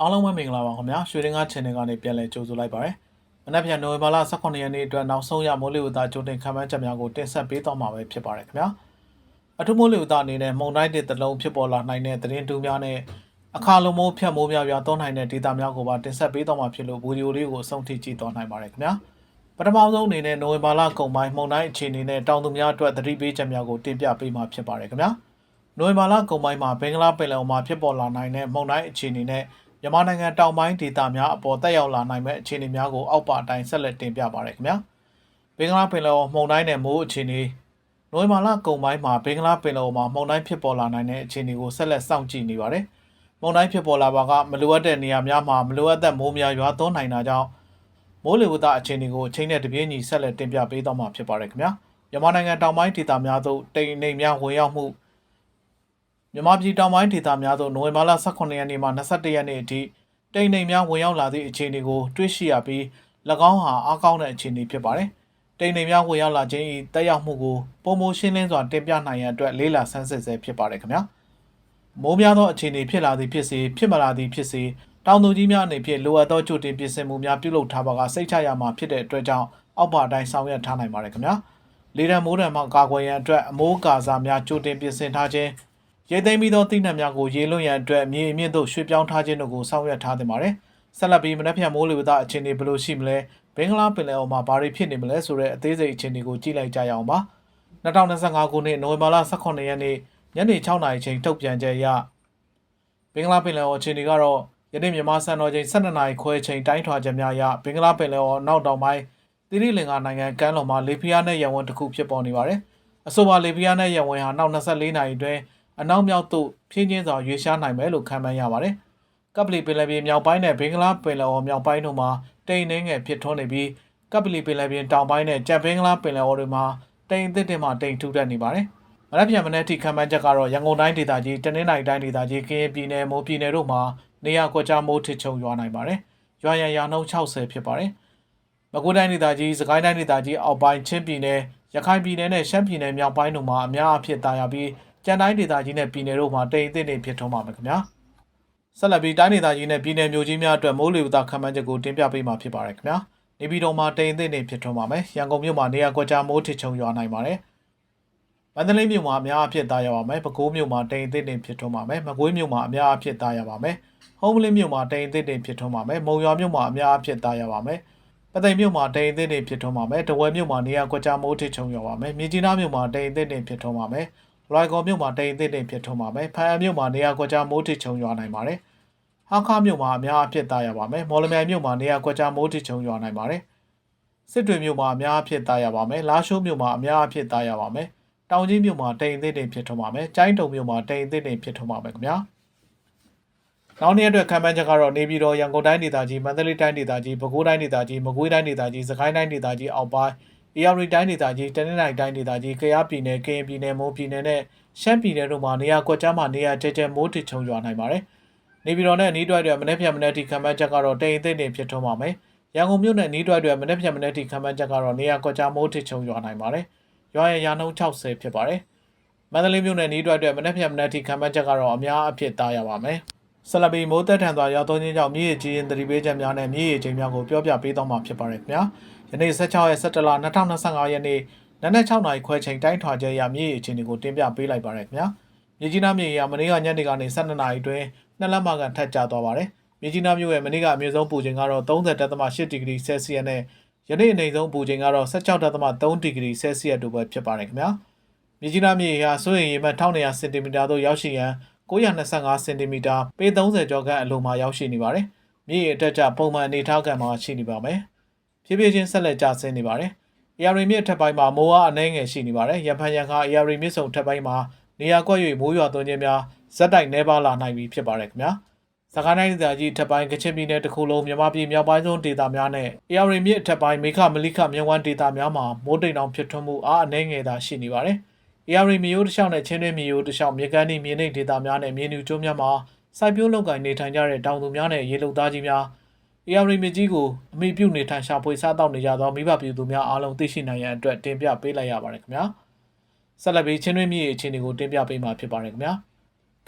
အားလုံးပဲမင်္ဂလာပါခင်ဗျာရွှေရင်ကား channel ကနေပြန်လည်ကြိုဆိုလိုက်ပါရစေ။မနက်ဖြန်နိုဝင်ဘာလ18ရက်နေ့အတွက်နောက်ဆုံးရမိုးလေဝသကြိုတင်ခန့်မှန်းချက်များကိုတင်ဆက်ပေးသွားမှာပဲဖြစ်ပါတယ်ခင်ဗျာ။အထူးမိုးလေဝသအနေနဲ့မုန်တိုင်းတစ်သလုံးဖြစ်ပေါ်လာနိုင်တဲ့သတင်းတူးများနဲ့အခါလုံးမိုးဖြတ်မိုးများပြားသွန်းနိုင်တဲ့ဒေတာများကိုပါတင်ဆက်ပေးသွားမှာဖြစ်လို့ဗီဒီယိုလေးကိုအဆုံးထိကြည့်သွားနိုင်ပါတယ်ခင်ဗျာ။ပထမဆုံးအနေနဲ့နိုဝင်ဘာလကုန်ပိုင်းမုန်တိုင်းအခြေအနေနဲ့တောင်သူများအတွက်သတိပေးချက်များကိုတင်ပြပေးမှာဖြစ်ပါတယ်ခင်ဗျာ။နိုဝင်ဘာလကုန်ပိုင်းမှာဘင်္ဂလားပင်လယ်အော်မှာဖြစ်ပေါ်လာနိုင်တဲ့မုန်တိုင်းအခြေအနေနဲ့ မြန်မာနိုင်ငံတောင်ပိုင်းဒေသများအပေါ်တက်ရောက်လာနိုင်မဲ့အခြေအနေများကိုအောက်ပါအတိုင်းဆက်လက်တင်ပြပါရခင်ဗျာ။ဘင်္ဂလားပင်လယ်အော်မုန်တိုင်းနဲ့မိုးအခြေအနေနိုဝင်ဘာလကုန်ပိုင်းမှာဘင်္ဂလားပင်လယ်အော်မှာမုန်တိုင်းဖြစ်ပေါ်လာနိုင်တဲ့အခြေအနေကိုဆက်လက်စောင့်ကြည့်နေပါတယ်။မုန်တိုင်းဖြစ်ပေါ်လာပါကမလိုအပ်တဲ့နေရာများမှာမလိုအပ်တဲ့မိုးများရွာသွန်းနိုင်တာကြောင့်မိုးလေဝသအခြေအနေကိုအချိန်နဲ့တပြေးညီဆက်လက်တင်ပြပေးသွားမှာဖြစ်ပါတယ်ခင်ဗျာ။မြန်မာနိုင်ငံတောင်ပိုင်းဒေသများသို့တိမ်နှိမ်များဝင်ရောက်မှု မြန်မာပြည်တောင်ပိုင်းဒေသများသို့နိုဝင်ဘာလ18ရက်နေ့မှ21ရက်နေ့အထိတိမ်နှိမ်များဝင်ရောက်လာသည့်အခြေအနေကိုတွေ့ရှိရပြီး၎င်းဟာအားကောင်းတဲ့အခြေအနေဖြစ်ပါတယ်။တိမ်နှိမ်များဝင်ရောက်လာခြင်း၏တက်ရောက်မှုကိုပုံမိုရှင်းလင်းစွာတင်ပြနိုင်ရန်အတွက်လေးလာဆန်းစစ်ဆဲဖြစ်ပါတယ်ခင်ဗျာ။မိုးများသောအခြေအနေဖြစ်လာသည်ဖြစ်စေဖြစ်မလာသည်ဖြစ်စေတောင်သူကြီးများအနေဖြင့်လိုအပ်သောကြိုတင်ပြင်ဆင်မှုများပြုလုပ်ထားပါကစိတ်ချရမှာဖြစ်တဲ့အတွက်ကြောင့်အောက်ပါအတိုင်းဆောင်ရွက်ထားနိုင်ပါတယ်ခင်ဗျာ။လေတံမိုးတံမှကာကွယ်ရန်အတွက်အမိုးကာစာများကြိုတင်ပြင်ဆင်ထားခြင်း ရိတ်သိမ်းပြီးသောတိနှံများကိုရေလွှတ်ရန်အတွက်မြေအမြင့်သို့ရွှေ့ပြောင်းထားခြင်းတို့ကိုဆောင်ရွက်ထားသင့်ပါတယ်။ဆက်လက်ပြီးမနက်ဖြန်မိုးလေဝသအခြေအနေဘယ်လိုရှိမလဲဘင်္ဂလားပင်လယ်အော်မှာဘာတွေဖြစ်နေမလဲဆိုတဲ့အသေးစိတ်အခြေအနေကိုကြည့်လိုက်ကြရအောင်ပါ။2025ခုနှစ်နိုဝင်ဘာလ18ရက်နေ့ညနေ6နာရီချိန်ထုတ်ပြန်ချက်အရဘင်္ဂလားပင်လယ်အော်အခြေအနေကတော့ယနေ့မြန်မာစံတော်ချိန်12နာရီခွဲချိန်တိုင်းထွာချက်များအရဘင်္ဂလားပင်လယ်အော်နောက်တောင်ပိုင်းတိရိလင်္ကာနိုင်ငံကမ်းလွန်မှာလေပြင်းနဲ့ရဝန်းတစ်ခုဖြစ်ပေါ်နေပါတယ်။အဆိုပါလေပြင်းနဲ့ရဝန်းဟာနောက်24နာရီအတွင်း အနောက်မြောက်သို့ဖြင်းချင်းစွာရွေ့ရှားနိုင်မယ်လို့ခန့်မှန်းရပါတယ်။ကပလီပင်လယ်ပြင်မြောက်ပိုင်းနဲ့ဘင်္ဂလားပင်လယ်အော်မြောက်ပိုင်းတို့မှာတိမ်နှင်းငယ်ဖြစ်ထွန်းနေပြီးကပလီပင်လယ်ပြင်တောင်ပိုင်းနဲ့ကြံဘင်္ဂလားပင်လယ်အော်တွေမှာတိမ်အသစ်တင်မှတိမ်ထူထပ်နေပါတယ်။မနက်ဖြန်မနေ့ထိခန့်မှန်းချက်ကတော့ရန်ကုန်တိုင်းဒေသကြီးတနင်္သာရီတိုင်းဒေသကြီးကရင်ပြည်နယ်မိုးပြည်နယ်တို့မှာနေရာကွက်ကြားမိုးထစ်ချုံရွာနိုင်ပါတယ်။ရွာရန်ရာနှုန်း60ဖြစ်ပါတယ်။မကွေးတိုင်းဒေသကြီးစကိုင်းတိုင်းဒေသကြီးအောက်ပိုင်းချင်းပြည်နယ်ရခိုင်ပြည်နယ်နဲ့ရှမ်းပြည်နယ်မြောက်ပိုင်းတို့မှာအများအဖြစ်တာယာပြီး ကြံတိုင်းဒေသကြီးနဲ့ပြည်နယ်တို့မှာတိမ်အသစ်တွေဖြစ်ထွန်းပါမယ်ခင်ဗျာဆက်လက်ပြီးတိုင်းဒေသကြီးနဲ့ပြည်နယ်မျိုးကြီးများအတွက်မိုးလေဝသခန့်မှန်းချက်ကိုတင်ပြပေးမှာဖြစ်ပါတယ်ခင်ဗျာနေပြည်တော်မှာတိမ်အသစ်တွေဖြစ်ထွန်းပါမယ်ရန်ကုန်မြို့မှာနေရာကွက်ကြားမိုးထစ်ချုံရွာနိုင်ပါတယ်မန္တလေးမြို့မှာအများအဖြစ်သားရပါမယ်ပဲခူးမြို့မှာတိမ်အသစ်တွေဖြစ်ထွန်းပါမယ်မကွေးမြို့မှာအများအဖြစ်သားရပါမယ်ဟုံးမလင်းမြို့မှာတိမ်အသစ်တွေဖြစ်ထွန်းပါမယ်မုံရွာမြို့မှာအများအဖြစ်သားရပါမယ်ပသိမ်မြို့မှာတိမ်အသစ်တွေဖြစ်ထွန်းပါမယ်တဝယ်မြို့မှာနေရာကွက်ကြားမိုးထစ်ချုံရွာပါမယ်မြင်းကြီးနားမြို့မှာတိမ်အသစ်တွေဖြစ်ထွန်းပါမယ် လွိုင်ကော်မြို့မှာတိမ်အသစ်တွေဖြစ်ထွန်းပါမယ်။ဖန်အမြို့မှာနေရာကွက်ကြားမိုးထစ်ချုံရွာနိုင်ပါတယ်။ဟာခါမြို့မှာအများအပြစ်သားရပါမယ်။မော်လမြိုင်မြို့မှာနေရာကွက်ကြားမိုးထစ်ချုံရွာနိုင်ပါတယ်။စစ်တွေမြို့မှာအများအပြစ်သားရပါမယ်။လာရှိုးမြို့မှာအများအပြစ်သားရပါမယ်။တောင်ကြီးမြို့မှာတိမ်အသစ်တွေဖြစ်ထွန်းပါမယ်။ကျိုင်းတုံမြို့မှာတိမ်အသစ်တွေဖြစ်ထွန်းပါမယ်ခင်ဗျာ။နောက်နေ့အတွက်ခံမှန်းချက်ကတော့နေပြည်တော်ရန်ကုန်တိုင်းဒေသကြီးမန္တလေးတိုင်းဒေသကြီးပဲခူးတိုင်းဒေသကြီးမကွေးတိုင်းဒေသကြီးစကိုင်းတိုင်းဒေသကြီးအောက်ပိုင်း AR တိုင်းဒေသကြီးတနင်္သာရီတိုင်းဒေသကြီးကယားပြည်နယ်ကရင်ပြည်နယ်မွန်ပြည်နယ်နဲ့ရှမ်းပြည်နယ်တို့မှာနေရာကွက်ကြားမှာနေရာကျကျမိုးထစ်ချုံရွာနိုင်ပါတယ်။နေပြည်တော်နဲ့နီးတွိုက်တွေမနေ့ဖြန်မနေ့ထိခံမှန်းချက်ကတော့တိမ်အသိနေဖြစ်ထွန်းပါမယ်။ရန်ကုန်မြို့နဲ့နီးတွိုက်တွေမနေ့ဖြန်မနေ့ထိခံမှန်းချက်ကတော့နေရာကွက်ကြားမိုးထစ်ချုံရွာနိုင်ပါတယ်။ရွာရရာနှုန်း60ဖြစ်ပါတယ်။မန္တလေးမြို့နဲ့နီးတွိုက်တွေမနေ့ဖြန်မနေ့ထိခံမှန်းချက်ကတော့အများအဖြစ်သားရပါမယ်။ဆလဘီမိုးတက်ထန်စွာရောက်သွင်းခြင်းကြောင့်မြေကြီးရင်သတိပေးချက်များနဲ့မြေကြီးများကိုပြောပြပေးသွားမှာဖြစ်ပါတယ်ခင်ဗျာ။ ယနေ့16ရက်17လ2025ရက်နေ့နနက်6နာရီခွဲချိန်တိုင်းထွာကျဲရမြေအခြေအနေကိုတင်ပြပေးလိုက်ပါရခင်ဗျာမြေကြီးနားမြေရမနေ့ကညနေကနေ12နာရီအတွင်းနှစ်လက်မကန်ထပ်ကျသွားပါတယ်မြေကြီးနားမြို့ရဲ့မနေ့ကအမြင့်ဆုံးပူချိန်ကတော့30.8ဒီဂရီဆဲလ်စီယပ်နဲ့ယနေ့အနေဆုံးပူချိန်ကတော့16.3ဒီဂရီဆဲလ်စီယပ်တို့ပဲဖြစ်ပါတယ်ခင်ဗျာမြေကြီးနားမြေဟာစိုးရင်ရေမှတ်1200စင်တီမီတာသို့ရောက်ရှိရန်925စင်တီမီတာပေ30ကျော်ခန့်အလိုမှာရောက်ရှိနေပါတယ်မြေအတက်ကြပုံမှန်အနေထားကံမှာရှိနေပါမယ် ဖြည်းဖြည်းချင်းဆက်လက်ကျဆင်းနေပါတယ်။ AR မြစ်ထက်ပိုင်းမှာမိုးအားအနှဲငယ်ရှိနေပါတယ်။ရန်ဖန်ရန်ခါ AR မြစ်ဆုံထက်ပိုင်းမှာနေရာကွက်၍မိုးရွာသွန်းခြင်းများဇက်တိုက်နှဲပါလာနိုင်ပြီဖြစ်ပါတယ်ခင်ဗျာ။စကိုင်းတိုင်းဒေသကြီးထက်ပိုင်းကချင်ပြည်နယ်တစ်ခုလုံးမြန်မာပြည်မြောက်ပိုင်းဆုံးဒေသများနဲ့ AR မြစ်ထက်ပိုင်းမေခမလိခမြဝန်းဒေသများမှာမိုးတိမ်တောင်ဖြစ်ထွန်းမှုအားအနှဲငယ်သာရှိနေပါတယ်။ AR မျိုးတစ်လျှောက်နဲ့ချင်းတွင်းမျိုးတစ်လျှောက်မြေကမ်းဒီမြေနိမ့်ဒေသများနဲ့မြေနူကျိုးများမှာစိုက်ပျိုးလုပ်ကိုင်နေထိုင်ကြတဲ့တောင်သူများနဲ့ရေလုံသားကြီးများ AR မြစ်ကြီးကိုအမိပြုတ်နေထိုင်ရှာဖွေစားတောက်နေကြသောမိဘပြည်သူများအားလုံးသိရှိနိုင်ရန်အတွက်တင်ပြပေးလိုက်ရပါတယ်ခင်ဗျာဆက်လက်ပြီးချင်းတွင်းမြစ်အခြေအနေကိုတင်ပြပေးမှာဖြစ်ပါတယ်ခင်ဗျာ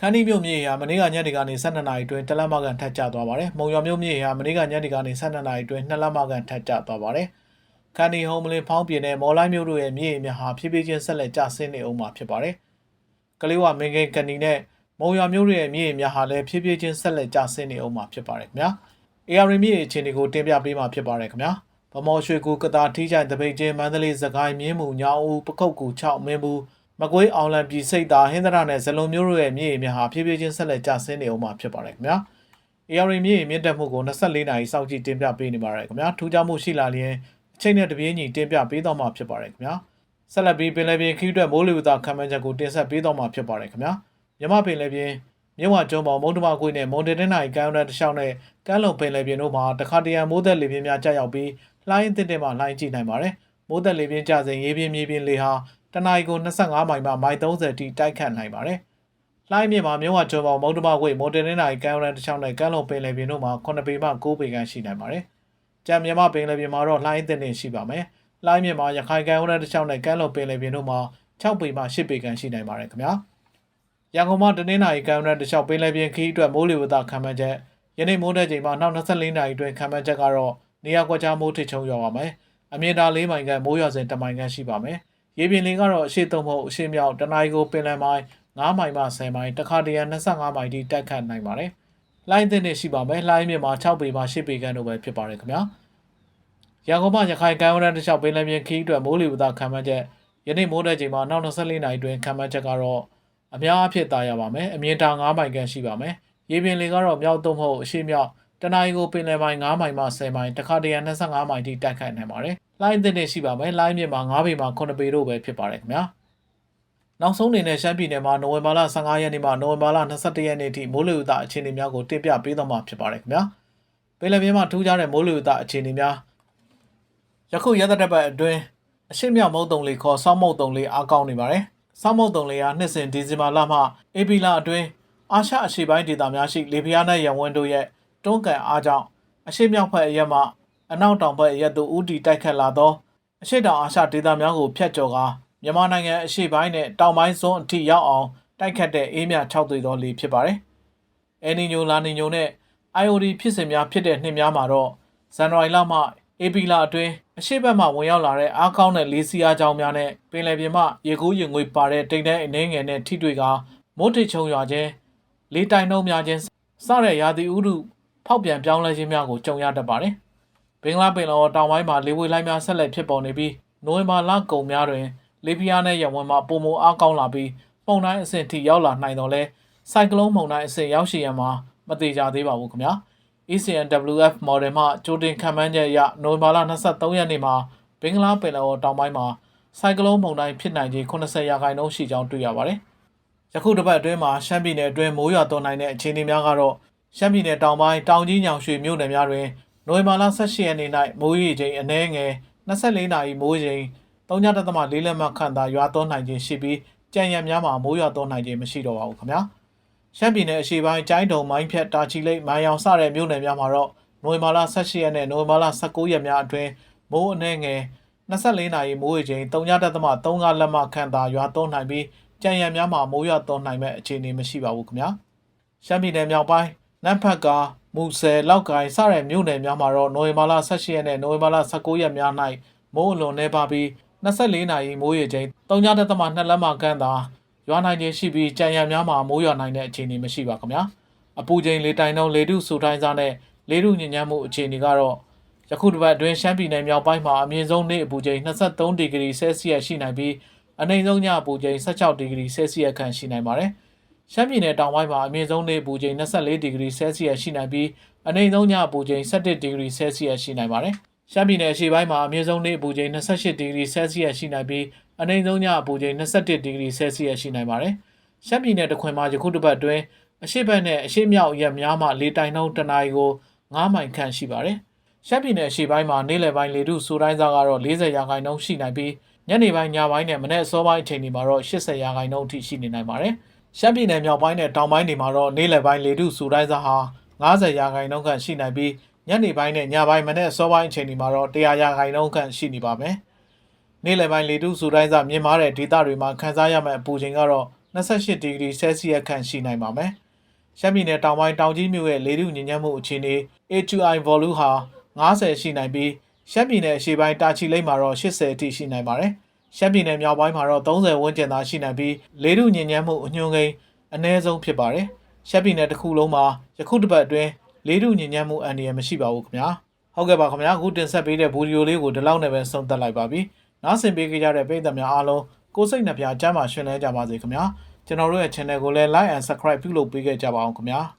ခန်းဒီမြို့မြေဟာမနေ့ကညနေကနေ12နာရီအတွင်းတလက်မကန်ထပ်ကျသွားပါတယ်။မုံရွာမြို့မြေဟာမနေ့ကညနေကနေ12နာရီအတွင်း2လက်မကန်ထပ်ကျသွားပါတယ်။ခန်းဒီဟုံမလင်ဖောင်းပြင်းတဲ့မော်လိုက်မြို့တို့ရဲ့မြေမြဟာဖြည်းဖြည်းချင်းဆက်လက်ကျဆင်းနေအောင်မှာဖြစ်ပါတယ်။ကလေးဝမင်းကင်ကန်နီနဲ့မုံရွာမြို့ရဲ့မြေမြဟာလည်းဖြည်းဖြည်းချင်းဆက်လက်ကျဆင်းနေအောင်မှာဖြစ်ပါတယ်ခင်ဗျာ။ AR မြေအခြေအနေကိုတင်ပြပေးမှာဖြစ်ပါတယ်ခင်ဗျာ။ဗမော်ရွှေကူကတာထီးချိုင်တပိတ်ချင်းမန္တလေးစကိုင်းမြင်းမူညောင်ဦးပခုတ်ကူ6မင်းဘူးမကွေးအောင်လံပြည်စိတ်သာဟင်္ဒရာနဲ့ဇလုံမျိုးတို့ရဲ့မြေမြဟာဖြည်းဖြည်းချင်းဆက်လက်ကျဆင်းနေအောင်မှာဖြစ်ပါတယ်ခင်ဗျာ။ AR မြေမြင့်တက်မှုကို24နာရီစောင့်ကြည့်တင်ပြပေးနေပါတယ်ခင်ဗျာ။ထူးခြားမှုရှိလာလျင်အချိန်နဲ့တပြေးညီတင်ပြပေးတော့မှာဖြစ်ပါတယ်ခင်ဗျာ။ဆက်လက်ပြီးပင်လယ်ပြင်ခီးအတွက်မိုးလေဝသခံမှန်းချက်ကိုတင်ဆက်ပေးတော့မှာဖြစ်ပါတယ်ခင်ဗျာ။မြမပင်လယ်ပြင် မြဝကျုံပေါမုံတမကွေးနဲ့မွန်တေတင်နိုင်ကမ်းရန်တလျှောက်နဲ့ကမ်းလုံပင်လယ်ပြင်တို့မှာတခါတရံမိုးသက်လေပြင်းများကြာရောက်ပြီးလှိုင်းအသစ်တင်မှလှိုင်းကြည့်နိုင်ပါတယ်။မိုးသက်လေပြင်းကြစဉ်ရေပြင်းမြေပြင်းလေဟာတနအီကို25မိုင်မှမိုင်30တိတိုက်ခတ်နိုင်ပါတယ်။လှိုင်းမြင့်မှာမြဝကျုံပေါမုံတမကွေးမွန်တေတင်နိုင်ကမ်းရန်တလျှောက်နဲ့ကမ်းလုံပင်လယ်ပြင်တို့မှာ9ပေမှ9ပေခန့်ရှိနိုင်ပါတယ်။ကြံမြမပင်လယ်ပြင်မှာတော့လှိုင်းအသစ်တင်ရှိပါမယ်။လှိုင်းမြင့်မှာရခိုင်ကမ်းရန်တလျှောက်နဲ့ကမ်းလုံပင်လယ်ပြင်တို့မှာ6ပေမှ10ပေခန့်ရှိနိုင်ပါတယ်ခင်ဗျာ။ ရန်ကုန်မှာတနင်္လာရီကံရန်တလျှောက်ပင်လယ်ပြင်ခီးအတွက်မိုးလေဝသခံမှန်းချက်ယနေ့မိုးတဲ့ချိန်မှာနောက်24နာရီအတွင်းခံမှန်းချက်ကတော့နေရာကွက်ကြားမိုးထစ်ချုံရွာပါမယ်။အမြင့်တာ၄မိုင်ကမိုးရွာစဉ်1မိုင်ကရှိပါမယ်။ရေပြင်လေကတော့အရှိသုံးဖို့အရှိမြောက်တနအီကိုပင်လယ်မိုင်9မိုင်မှ10မိုင်တခါတရံ25မိုင်ထိတိုက်ခတ်နိုင်ပါတယ်။လိုင်းတဲ့နေရှိပါမယ်။လိုင်းမြင့်မှာ6ပေမှ10ပေခန့်တို့ပဲဖြစ်ပါတယ်ခင်ဗျာ။ရန်ကုန်မှာရခိုင်ကံရန်တလျှောက်ပင်လယ်ပြင်ခီးအတွက်မိုးလေဝသခံမှန်းချက်ယနေ့မိုးတဲ့ချိန်မှာနောက်24နာရီအတွင်းခံမှန်းချက်ကတော့ အများအဖြစ်သားရပါမယ်အမြင့်တာ9မိုင်ခန့်ရှိပါမယ်ရေပြင်လေကတော့မြောက်သုံးဖို့အရှိမြောက်တနအီကိုပင်လယ်ပိုင်း9မိုင်မှ10မိုင်တခါတရံ25မိုင်ထိတိုက်ခိုက်နိုင်ပါတယ်လိုင်းအသစ်နဲ့ရှိပါမယ်လိုင်းမြင့်မှာ9ပေမှ9ပေတို့ပဲဖြစ်ပါတယ်ခင်ဗျာနောက်ဆုံးအနေနဲ့ရှမ်းပြည်နယ်မှာနိုဝင်ဘာလ15ရက်နေ့မှနိုဝင်ဘာလ22ရက်နေ့ထိမိုးလေဝသအခြေအနေများကိုတင်ပြပေးသွားမှာဖြစ်ပါတယ်ခင်ဗျာပင်လယ်ပြင်မှာထူးခြားတဲ့မိုးလေဝသအခြေအနေများယခုရက်သက်ပတ်အတွင်းအရှိမြောက်မုတ်တုံလေးခေါ်စောင်းမုတ်တုံလေးအားကောင်းနေပါတယ် စောင်းမုတ်တုံလေးဟာနှစ်စဉ်ဒီဇင်ဘာလမှဧပြီလအတွင်းအာရှအရှေ့ပိုင်းဒေသများရှိလေပြင်းနဲ့ရန်ဝန်းတို့ရဲ့တွန်းကန်အားကြောင့်အရှေ့မြောက်ဘက်အရက်မှအနောက်တောင်ဘက်အရက်သို့ဥတီတိုက်ခတ်လာသောအရှေ့တောင်အာရှဒေသများကိုဖျက်ကျော်ကာမြန်မာနိုင်ငံအရှေ့ပိုင်းနဲ့တောင်ပိုင်းစွန်းအထိရောက်အောင်တိုက်ခတ်တဲ့အေးမြ6သွေသောလေဖြစ်ပါတယ်။အယ်နီညိုလာနီညိုနဲ့ IOD ဖြစ်စဉ်များဖြစ်တဲ့နှစ်များမှာတော့ဇန်နဝါရီလမှ ဧပြီလအတွင်းအရှိတ်ဘက်မှဝင်ရောက်လာတဲ့အားကောင်းတဲ့လေးစီးအားကြောင်းများနဲ့ပင်လယ်ပြင်မှရေကူးရင်ငွေပါတဲ့တိမ်တဲ့အနေငယ်နဲ့ထိတွေ့ကမိုးတိတ်ချုံရွာခြင်းလေးတိုင်နှုံးများခြင်းစတဲ့ရာသီဥတုဖောက်ပြန်ပြောင်းလဲခြင်းများကိုကြုံရတတ်ပါတယ်။ဘင်္ဂလားပင်လယ်တောင်ပိုင်းမှာလေဝေလိုင်းများဆက်လက်ဖြစ်ပေါ်နေပြီးနိုဝင်ဘာလကုန်များတွင်လေပြင်းနဲ့ရဝန်းမှာပုံမအားကောင်းလာပြီးပုံတိုင်းအဆင့်ထိရောက်လာနိုင်တော့လဲစိုက်ကလုန်းမုန်တိုင်းအဆင့်ရောက်ရှိရမှာမသေးကြသေးပါဘူးခင်ဗျာ။ ECNWF model မှကြိုတင်ခံမှန်းချက်အရနိုဝင်ဘာလ23ရက်နေ့မှာဘင်္ဂလားပင်လယ်အော်တောင်ပိုင်းမှာစိုက်ကလုန်းမုန်တိုင်းဖြစ်နိုင်ခြေ80ရာခိုင်နှုန်းရှိကြောင်းတွေ့ရပါတယ်။ယခုတစ်ပတ်အတွင်းမှာရှမ်းပြည်နယ်အတွင်းမိုးရွာသွန်းနိုင်တဲ့အခြေအနေများကတော့ရှမ်းပြည်နယ်တောင်ပိုင်းတောင်ကြီးညောင်ရွှေမြို့နယ်များတွင်နိုဝင်ဘာလ18ရက်နေ့၌မိုးရေချိန်အနည်းငယ်24နာရီမိုးချိန်3.4လက်မှတ်ခန့်သာရွာသွန်းနိုင်ခြင်းရှိပြီးကြံရံများမှာမိုးရွာသွန်းနိုင်ခြင်းမရှိတော့ပါဘူးခင်ဗျာ။ ရှမ်းပြည်နယ်အရှေ့ပိုင်းကျိုင်းတုံမိုင်းဖြတ်တာချီလိတ်မိုင်ရောင်စတဲ့မြို့နယ်များမှာတော့နိုဝင်ဘာလ18ရက်နဲ့နိုဝင်ဘာလ19ရက်များအတွင်းမိုးအနှဲငယ်24နာရီမိုးရေချိန်3.35လက်မှတ်ခန့်သာရွာသွန်းနိုင်ပြီးကြံရံများမှာမိုးရွာသွန်းနိုင်မဲ့အခြေအနေမရှိပါဘူးခင်ဗျာရှမ်းပြည်နယ်မြောက်ပိုင်းနမ်ဖတ်ကာမူဆယ်လောက်ကိုင်စတဲ့မြို့နယ်များမှာတော့နိုဝင်ဘာလ18ရက်နဲ့နိုဝင်ဘာလ19ရက်များ၌မိုးအလွန်နေပါပြီး24နာရီမိုးရေချိန်3.2လက်မှတ်ခန့်သာ ရွာနိုင်ခြင်းရှိပြီးကြံရံများမှာမိုးရွာနိုင်တဲ့အခြေအနေမရှိပါခင်ဗျာအပူချိန်လေတိုင်နှုန်းလေထုစူတိုင်းစားနဲ့လေထုညဉ့်ညမ်းမှုအခြေအနေကတော့ယခုတစ်ပတ်အတွင်းရှမ်းပြည်နယ်မြောက်ပိုင်းမှာအမြင့်ဆုံးနေ့အပူချိန်23ဒီဂရီဆဲလ်စီယပ်ရှိနိုင်ပြီးအနိမ့်ဆုံးညအပူချိန်16ဒီဂရီဆဲလ်စီယပ်ခန့်ရှိနိုင်ပါတယ်ရှမ်းပြည်နယ်တောင်ပိုင်းမှာအမြင့်ဆုံးနေ့အပူချိန်24ဒီဂရီဆဲလ်စီယပ်ရှိနိုင်ပြီးအနိမ့်ဆုံးညအပူချိန်17ဒီဂရီဆဲလ်စီယပ်ရှိနိုင်ပါတယ် ရှမ်းပြည်နယ်အရှေ့ပိုင်းမှာအမြင့်ဆုံးနေ့အပူချိန်28ဒီဂရီဆဲလ်စီယပ်ရှိနိုင်ပြီးအနိမ့်ဆုံးညအပူချိန်21ဒီဂရီဆဲလ်စီယပ်ရှိနိုင်ပါတယ်။ရှမ်းပြည်နယ်တခွင်မှာယခုတစ်ပတ်အတွင်းအရှိတ်ဘက်နဲ့အရှိတ်မြောက်ရက်များမှလေတိုင်နှုန်းတနအီကို9မိုင်ခန့်ရှိပါတယ်။ရှမ်းပြည်နယ်အရှေ့ပိုင်းမှာနေ့လယ်ပိုင်းလေထုစူတိုင်းစားကတော့40ရာခိုင်နှုန်းရှိနိုင်ပြီးညနေပိုင်းညပိုင်းနဲ့မနေ့အစောပိုင်းအချိန်တွေမှာတော့80ရာခိုင်နှုန်းအထိရှိနေနိုင်ပါတယ်။ရှမ်းပြည်နယ်မြောက်ပိုင်းနဲ့တောင်ပိုင်းတွေမှာတော့နေ့လယ်ပိုင်းလေထုစူတိုင်းစားဟာ90ရာခိုင်နှုန်းခန့်ရှိနိုင်ပြီး ညနေပိုင်းနဲ့ညပိုင်းမနေ့အစောပိုင်းအချိန်တွေမှာတော့100ရာခိုင်နှုန်းခန့်ရှိနေပါမယ်။နေ့လယ်ပိုင်းလေတုစူတိုင်းစမြင်မာတဲ့ဒေသတွေမှာခန်းစားရမယ့်အပူချိန်ကတော့28ဒီဂရီဆဲလ်စီယပ်ခန့်ရှိနိုင်ပါမယ်။ရှမ်းပြည်နယ်တောင်ပိုင်းတောင်ကြီးမြို့ရဲ့လေထုညဉ့်ညမ်းမှုအခြေအနေ A2I volume ဟာ90ရှိနိုင်ပြီးရှမ်းပြည်နယ်အရှေ့ပိုင်းတာချီလိမ့်မှာတော့80အထိရှိနိုင်ပါတယ်။ရှမ်းပြည်နယ်မြောက်ပိုင်းမှာတော့30ဝန်းကျင်သာရှိနိုင်ပြီးလေထုညဉ့်ညမ်းမှုအညွှန်းကိန်းအနည်းဆုံးဖြစ်ပါတယ်။ရှမ်းပြည်နယ်တစ်ခုလုံးမှာယခုတစ်ပတ်အတွင်း လေထုညဉ့်ညမ်းမှုအန္တရာယ်မရှိပါဘူးခင်ဗျာ။ဟုတ်ကဲ့ပါခင်ဗျာအခုတင်ဆက်ပေးတဲ့ဗီဒီယိုလေးကိုဒီလောက်နဲ့ပဲဆုံးသက်လိုက်ပါပြီ။နားဆင်ပေးကြတဲ့ပရိသတ်များအားလုံးကိုယ်စိတ်နှပြကျမ်းမာရှင်လန်းကြပါစေခင်ဗျာ။ကျွန်တော်တို့ရဲ့ channel ကိုလည်း like and subscribe ပြုလုပ်ပေးခဲ့ကြပါအောင်ခင်ဗျာ။